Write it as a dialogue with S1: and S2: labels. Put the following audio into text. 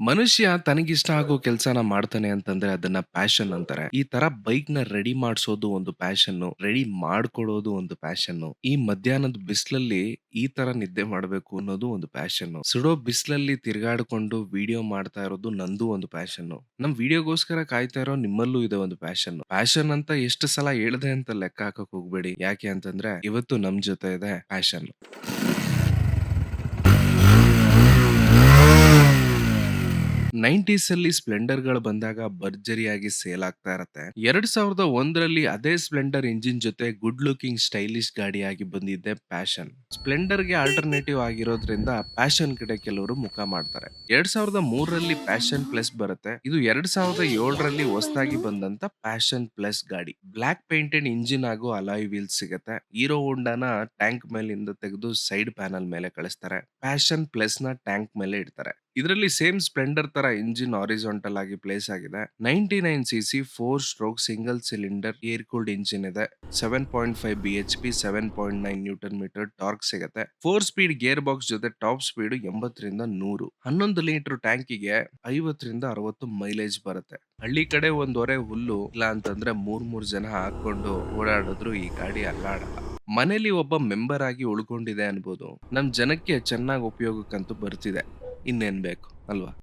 S1: ಮನುಷ್ಯ ತನಗಿಷ್ಟ ಆಗೋ ಕೆಲಸನ ಮಾಡ್ತಾನೆ ಅಂತಂದ್ರೆ ಅದನ್ನ ಪ್ಯಾಷನ್ ಅಂತಾರೆ. ಈ ತರ ಬೈಕ್ನ ರೆಡಿ ಮಾಡಿಸೋದು ಒಂದು ಪ್ಯಾಷನ್ ರೆಡಿ ಮಾಡ್ಕೊಡೋದು ಒಂದು ಪ್ಯಾಷನ್ನು. ಈ ಮಧ್ಯಾಹ್ನದ ಬಿಸಿಲಲ್ಲಿ ಈ ತರ ನಿದ್ದೆ ಮಾಡ್ಬೇಕು ಅನ್ನೋದು ಒಂದು ಪ್ಯಾಷನ್ನು. ಸುಡೋ ಬಿಸಿಲಲ್ಲಿ ತಿರ್ಗಾಡ್ಕೊಂಡು ವಿಡಿಯೋ ಮಾಡ್ತಾ ಇರೋದು ನಂದು ಒಂದು ಪ್ಯಾಷನ್ನು. ನಮ್ ವಿಡಿಯೋಗೋಸ್ಕರ ಕಾಯ್ತಾ ಇರೋ ನಿಮ್ಮಲ್ಲೂ ಇದೆ ಒಂದು ಪ್ಯಾಷನ್ನು. ಪ್ಯಾಷನ್ ಅಂತ ಎಷ್ಟು ಸಲ ಹೇಳ್ದೆ ಅಂತ ಲೆಕ್ಕ ಹಾಕಕ್ ಹೋಗ್ಬೇಡಿ. ಯಾಕೆ ಅಂತಂದ್ರೆ ಇವತ್ತು ನಮ್ ಜೊತೆ ಇದೆ ಪ್ಯಾಷನ್. 90ಸ್ ಅಲ್ಲಿ ಸ್ಪ್ಲೆಂಡರ್ಗಳು ಬಂದಾಗ ಭರ್ಜರಿಯಾಗಿ ಸೇಲ್ ಆಗ್ತಾ ಇರತ್ತೆ. 2001ರಲ್ಲಿ ಅದೇ ಸ್ಪ್ಲೆಂಡರ್ ಇಂಜಿನ್ ಜೊತೆ ಗುಡ್ ಲುಕಿಂಗ್ ಸ್ಟೈಲಿಶ್ ಗಾಡಿಯಾಗಿ ಬಂದಿದ್ದೆ ಪ್ಯಾಷನ್. ಸ್ಪ್ಲೆಂಡರ್‌ಗೆ ಆಲ್ಟರ್ನೇಟಿವ್ ಆಗಿರೋದ್ರಿಂದ ಪ್ಯಾಷನ್ ಕಡೆ ಕೆಲವರು ಮುಖ ಮಾಡ್ತಾರೆ. 2003ರಲ್ಲಿ ಪ್ಯಾಷನ್ ಪ್ಲಸ್ ಬರುತ್ತೆ. ಇದು 2007ರಲ್ಲಿ ಹೊಸದಾಗಿ ಬಂದಂತ ಪ್ಯಾಷನ್ ಪ್ಲಸ್ ಗಾಡಿ. ಬ್ಲಾಕ್ ಪೇಂಟೆಡ್ ಇಂಜಿನ್ ಹಾಗೂ ಅಲಾಯ್ ವೀಲ್ ಸಿಗತ್ತೆ. ಹೀರೋ ಹೋಂಡಾನ ಟ್ಯಾಂಕ್ ಮೇಲಿಂದ ತೆಗೆದು ಸೈಡ್ ಪ್ಯಾನಲ್ ಮೇಲೆ ಕಳಿಸ್ತಾರೆ. ಪ್ಯಾಷನ್ನ ಟ್ಯಾಂಕ್ ಮೇಲೆ ಇಡ್ತಾರೆ. ಇದರಲ್ಲಿ ಸೇಮ್ ಸ್ಪ್ಲೆಂಡರ್ ತರ ಇಂಜಿನ್ ಹಾರಿಜಾಂಟಲ್ ಆಗಿ ಪ್ಲೇಸ್ ಆಗಿದೆ. Ninety nine C C four stroke single cylinder air cooled engine ಇದೆ. Seven point five B H P, seven point nine newton metre torque ಸಿಗುತ್ತೆ ಫೋರ್ ಸ್ಪೀಡ್ ಗೇರ್ ಬಾಕ್ಸ್ ಜೊತೆ top speed 80 ರಿಂದ 100. 11 litre ಟ್ಯಾಂಕಿಗೆ 50 ರಿಂದ 60 mileage ಬರುತ್ತೆ. ಹಳ್ಳಿ ಕಡೆ ಒಂದೊರೆ ಹುಲ್ಲು ಇಲ್ಲ ಅಂತಂದ್ರೆ ಮೂರ್ ಮೂರ್ ಜನ ಹಾಕೊಂಡು ಓಡಾಡಿದ್ರು, ಈ ಗಾಡಿ ಅಲ್ಲಾಡಲ್ಲ. ಮನೇಲಿ ಒಬ್ಬ ಮೆಂಬರ್ ಆಗಿ ಉಳ್ಕೊಂಡಿದೆ ಅನ್ಬೋದು. ನಮ್ ಜನಕ್ಕೆ ಚೆನ್ನಾಗಿ ಉಪಯೋಗಕ್ಕಂತೂ ಬರ್ತಿದೆ. ಇನ್ನೇನ್ ಬೇಕು ಅಲ್ವಾ?